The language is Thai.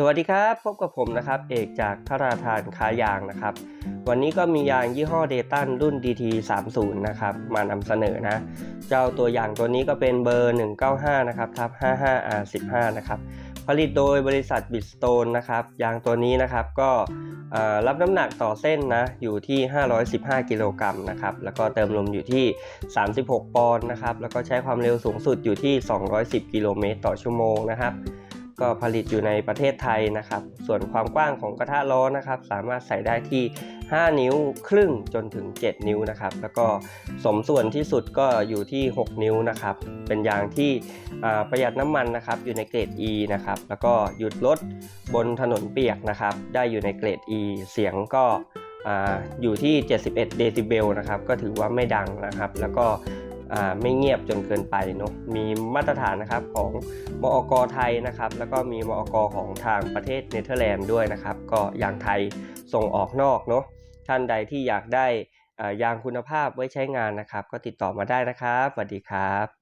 สวัสดีครับพบกับผมนะครับเอกจากทราทานค้ายางนะครับ วันนี้ก็มียางยี่ห้อเดตันรุ่น DT 3 0นะครับมานำเสนอนะ เจ้าตัวอย่างตัวนี้ก็เป็นเบอร์ 195นะครับทับ 55R15 นะครับผลิตโดยบริษัทบิ s สโตนนะครับยางตัวนี้นะครับก็รับน้ำหนักต่อเส้นนะอยู่ที่ 515 กิโลกรัมนะครับแล้วก็เติมลมอยู่ที่ 36 ปอนด์นะครับแล้วก็ใช้ความเร็วสูงสุดอยู่ที่ 210 กิโลเมตรต่อชั่วโมงนะครับ ก็ผลิตอยู่ในประเทศไทยนะครับ ส่วนความกว้างของกระทะล้อนะครับ สามารถใส่ได้ที่ 5 นิ้วครึ่งจนถึง 7 นิ้วนะครับ แล้วก็สมส่วนที่สุดก็อยู่ที่ 6 นิ้วนะครับ เป็นยางที่ประหยัดน้ำมันนะครับ อยู่ในเกรด E นะครับ แล้วก็หยุดรถบนถนนเปียกนะครับ ได้อยู่ในเกรด E เสียงก็ออยู่ที่ 71 เดซิเบลนะครับ ก็ถือว่าไม่ดังนะครับ แล้วก็ ไม่เงียบจนเกินไปเนาะมีมาตรฐานนะครับของมอกไทยนะครับ แล้วก็มีมอกของทางประเทศเนเธอร์แลนด์ด้วยนะครับ ก็ยางไทยส่งออกนอกเนาะท่านใดที่อยากได้ยางคุณภาพไว้ใช้งานนะครับ ก็ติดต่อมาได้นะครับสวัสดีครับ